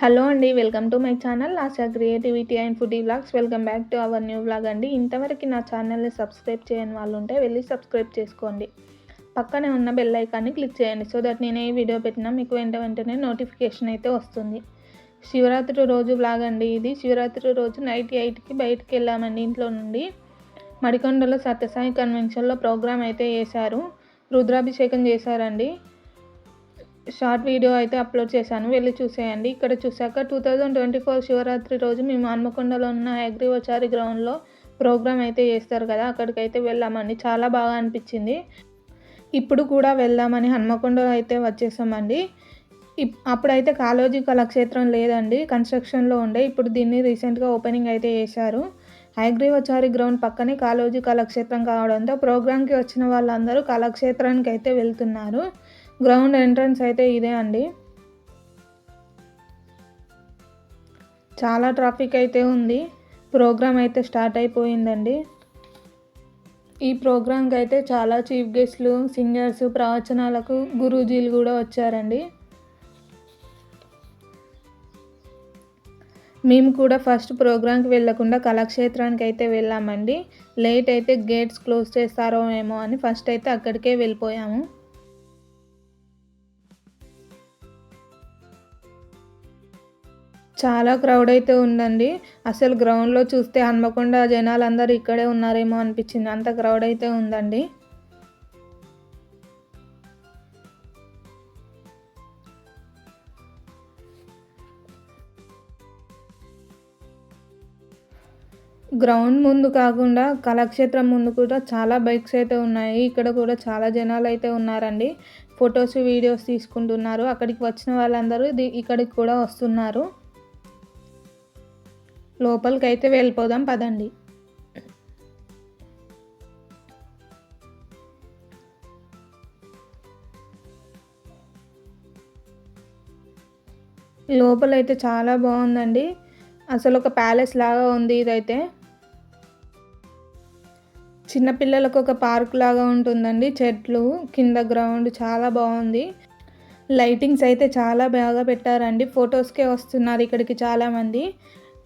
Hello అండి welcome to my channel Asha creativity and food vlogs. Welcome back to our new vlog అండి. ఇంతవరకు నా ఛానల్ని subscribe చేయని వాళ్ళు ఉంటే వెళ్ళి సబ్స్క్రైబ్ చేసుకోండి. పక్కనే ఉన్న బెల్ ఐకాన్ని క్లిక్ చేయండి సో దట్ నేను ఏ వీడియో పెట్టినా మీకు వెంట వెంటనే నోటిఫికేషన్ అయితే వస్తుంది. శివరాత్రి రోజు వ్లాగ్ అండి ఇది. శివరాత్రి రోజు నైట్ ఎయిట్కి బయటికి వెళ్ళామండి ఇంట్లో నుండి. మడికొండలో సత్యసాయి కన్వెన్షన్లో ప్రోగ్రామ్ అయితే చేశారు. రుద్రాభిషేకం చేశారండి. షార్ట్ వీడియో అయితే అప్లోడ్ చేశాను. వెళ్ళి చూసేయండి. ఇక్కడ చూశాక two thousand twenty four Shivaratri రోజు మేము హన్మకొండలో ఉన్న అగ్రివచారి గ్రౌండ్లో ప్రోగ్రామ్ అయితే చేస్తారు కదా అక్కడికైతే వెళ్ళామండి. చాలా బాగా అనిపించింది. ఇప్పుడు కూడా వెళ్దామని హన్మకొండలో అయితే వచ్చేసామండి. ఇప్- అప్పుడైతే కాలోజీ కళాక్షేత్రం లేదండి కన్స్ట్రక్షన్లో ఉండే. ఇప్పుడు దీన్ని రీసెంట్గా ఓపెనింగ్ అయితే చేశారు. హైగ్రీవచారి గ్రౌండ్ పక్కనే కాలోజీ కళాక్షేత్రం కావడంతో ప్రోగ్రామ్కి వచ్చిన వాళ్ళందరూ కళాక్షేత్రానికి అయితే వెళ్తున్నారు. గ్రౌండ్ ఎంట్రన్స్ అయితే ఇదే అండి. చాలా ట్రాఫిక్ అయితే ఉంది. ప్రోగ్రామ్ అయితే స్టార్ట్ అయిపోయిందండి. ఈ ప్రోగ్రాంకి అయితే చాలా చీఫ్ గెస్ట్లు సింగర్స్ ప్రవచనాలకు గురూజీలు కూడా వచ్చారండి. మేము కూడా ఫస్ట్ ప్రోగ్రాంకి వెళ్ళకుండా కళాక్షేత్రానికి అయితే వెళ్ళామండి. లేట్ అయితే గేట్స్ క్లోజ్ చేస్తారో ఏమో అని ఫస్ట్ అయితే అక్కడికే వెళ్ళిపోయాము. చాలా క్రౌడ్ అయితే ఉందండి. అసలు గ్రౌండ్లో చూస్తే హన్మకొండ జనాలందరూ ఇక్కడే ఉన్నారేమో అనిపించింది. అంత క్రౌడ్ అయితే ఉందండి. గ్రౌండ్ ముందు కాకుండా కళాక్షేత్రం ముందు కూడా చాలా బైక్స్ అయితే ఉన్నాయి. ఇక్కడ కూడా చాలా జనాలు అయితే ఉన్నారండి. ఫొటోస్ వీడియోస్ తీసుకుంటున్నారు. అక్కడికి వచ్చిన వాళ్ళందరూ ఇక్కడికి కూడా వస్తున్నారు. లోపలికైతే వెళ్ళిపోదాం పదండి. లోపలైతే చాలా బాగుందండి. అసలు ఒక ప్యాలెస్ లాగా ఉంది ఇదైతే. చిన్నపిల్లలకు ఒక పార్క్ లాగా ఉంటుందండి. చెట్లు కింద గ్రౌండ్ చాలా బాగుంది. లైటింగ్స్ అయితే చాలా బాగా పెట్టారండి. ఫొటోస్కే వస్తున్నారు ఇక్కడికి చాలామంది.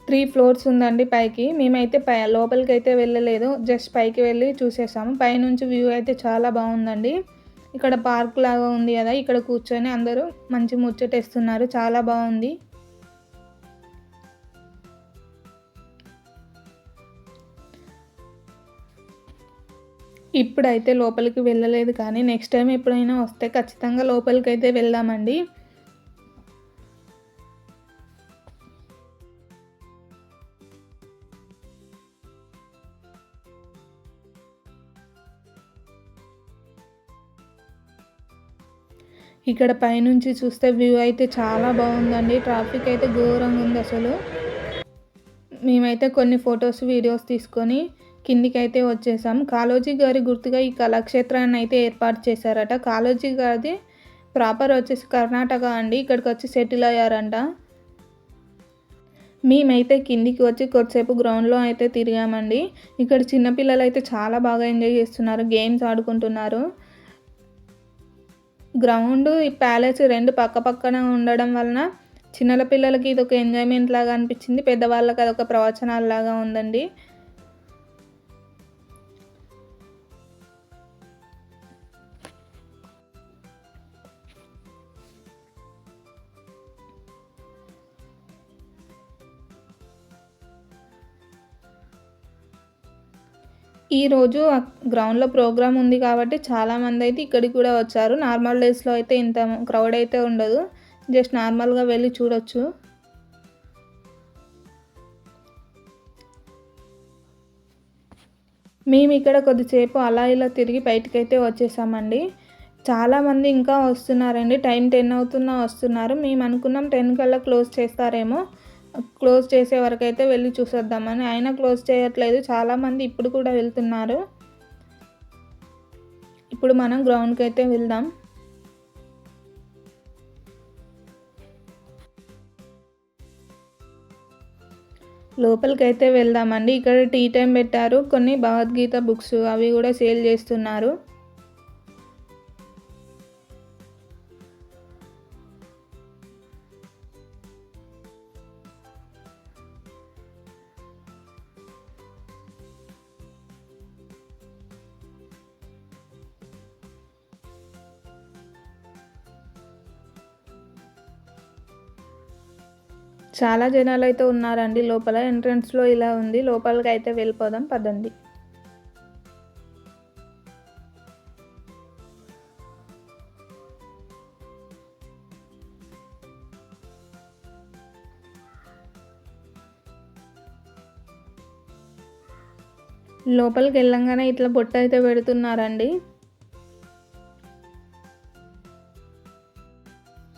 త్రీ ఫ్లోర్స్ ఉందండి పైకి. మేమైతే పై లోపలికి అయితే వెళ్ళలేదు. జస్ట్ పైకి వెళ్ళి చూసేసాము పైనుంచి వ్యూ అయితే చాలా బాగుందండి. ఇక్కడ పార్క్ లాగా ఉంది కదా ఇక్కడ కూర్చొని అందరూ మంచి ముచ్చటేస్తున్నారు. చాలా బాగుంది. ఇప్పుడైతే లోపలికి వెళ్ళలేదు కానీ నెక్స్ట్ టైం ఎప్పుడైనా వస్తే ఖచ్చితంగా లోపలికి అయితే వెళ్దామండి. ఇక్కడ పైనుంచి చూస్తే వ్యూ అయితే చాలా బాగుందండి. ట్రాఫిక్ అయితే ఘోరంగా ఉంది అసలు. మేమైతే కొన్ని ఫొటోస్ వీడియోస్ తీసుకొని కిందికి అయితే వచ్చేసాం. కాళోజీ గారి గుర్తుగా ఈ కళాక్షేత్రాన్ని అయితే ఏర్పాటు చేశారట. కాళోజీ గారిది ప్రాపర్ వచ్చేసి కర్ణాటక అండి. ఇక్కడికి వచ్చి సెటిల్ అయ్యారంట. మేమైతే కిందికి వచ్చి కొద్దిసేపు గ్రౌండ్లో అయితే తిరిగామండి. ఇక్కడ చిన్నపిల్లలు అయితే చాలా బాగా ఎంజాయ్ చేస్తున్నారు. గేమ్స్ ఆడుకుంటున్నారు. గ్రౌండ్ ఈ ప్యాలెస్ రెండు పక్క పక్కన ఉండడం వలన చిన్నల పిల్లలకి ఇది ఒక ఎంజాయ్మెంట్ లాగా అనిపించింది. పెద్దవాళ్ళకి అదొక ప్రవచనాలు లాగా ఉందండి. ఈరోజు గ్రౌండ్లో ప్రోగ్రామ్ ఉంది కాబట్టి చాలామంది అయితే ఇక్కడికి కూడా వచ్చారు. నార్మల్ డేస్లో అయితే ఇంత క్రౌడ్ అయితే ఉండదు. జస్ట్ నార్మల్గా వెళ్ళి చూడొచ్చు. మేము ఇక్కడ కొద్దిసేపు అలా ఇలా తిరిగి బయటకైతే వచ్చేసామండి. చాలామంది ఇంకా వస్తున్నారండి. టైం టెన్ అవుతున్నా వస్తున్నారు. మేము అనుకున్నాం టెన్ కల్లా క్లోజ్ చేస్తారేమో. క్లోజ్ చేసే వరకు అయితే వెళ్ళి చూసేద్దామని. అయినా క్లోజ్ చేయట్లేదు. చాలామంది ఇప్పుడు కూడా వెళ్తున్నారు. ఇప్పుడు మనం గ్రౌండ్కి అయితే వెళ్దాం. లోపలికి అయితే వెళ్దామండి. ఇక్కడ టీ టైం పెట్టారు. కొన్ని భగవద్గీత బుక్స్ అవి కూడా సేల్ చేస్తున్నారు. చాలా జనాలు అయితే ఉన్నారండి. లోపల ఎంట్రన్స్లో ఇలా ఉంది. లోపలికి అయితే వెళ్ళిపోదాం. పదండి. లోపలికి వెళ్ళంగానే ఇట్లా బొట్టు అయితే పెడుతున్నారండి.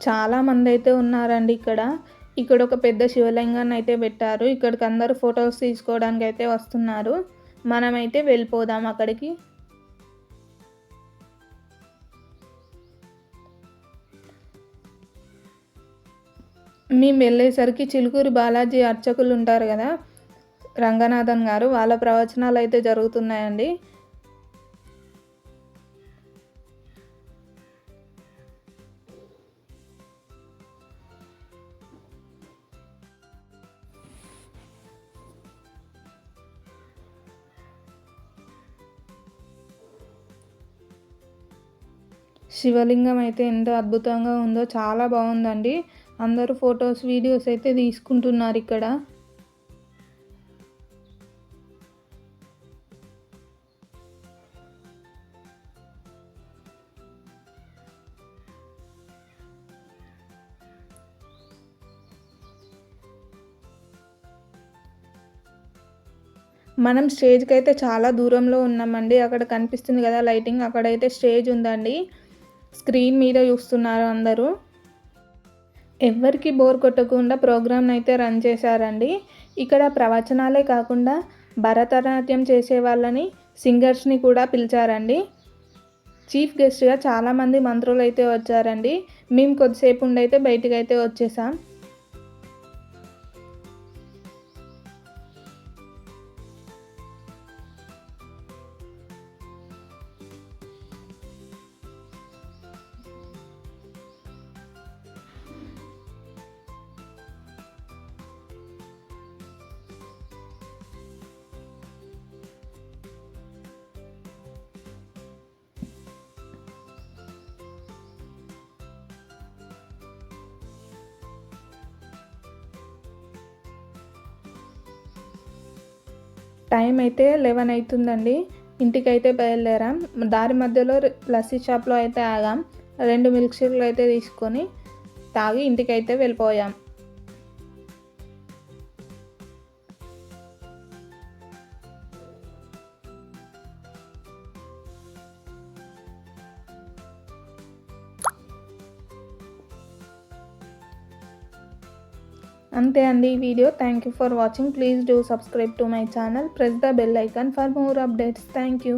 చాలా మంది అయితే ఉన్నారండి ఇక్కడ. ఇక్కడ ఒక పెద్ద శివలింగాన్ని అయితే పెట్టారు. ఇక్కడికి అందరూ ఫొటోస్ తీసుకోవడానికి అయితే వస్తున్నారు. మనమైతే వెళ్ళిపోదాం అక్కడికి. మేము వెళ్ళేసరికి చిలుకూరి బాలాజీ అర్చకులు ఉంటారు కదా రంగనాథన్ గారు వాళ్ళ ప్రవచనాలు అయితే జరుగుతున్నాయండి. శివలింగం అయితే ఎంత అద్భుతంగా ఉందో చాలా బాగుందండి. అందరూ ఫొటోస్ వీడియోస్ అయితే తీసుకుంటున్నారు ఇక్కడ. మనం స్టేజ్కి అయితే చాలా దూరంలో ఉన్నామండి. అక్కడ కనిపిస్తుంది కదా లైటింగ్. అక్కడైతే స్టేజ్ ఉందండి. స్క్రీన్ మీద చూస్తున్నారు అందరూ. ఎవరికి బోర్ కొట్టకుండా ప్రోగ్రామ్ని అయితే రన్ చేశారండి. ఇక్కడ ప్రవచనాలే కాకుండా భరతనాట్యం చేసే వాళ్ళని సింగర్స్ని కూడా పిలిచారండి. చీఫ్ గెస్ట్గా చాలామంది మంత్రులు అయితే వచ్చారండి. మేము కొద్దిసేపు ఉండైతే బయటికి అయితే వచ్చేసాం. టైం అయితే లెవెన్ అవుతుందండి. ఇంటికైతే బయలుదేరాం. దారి మధ్యలో లస్సీ షాప్లో అయితే ఆగాం. రెండు మిల్క్ షేక్లు అయితే తీసుకొని తాగి ఇంటికైతే వెళ్ళిపోయాం. అంతే అండి ఈ video. Thank you for watching please do subscribe to my channel press the bell icon for more updates thank you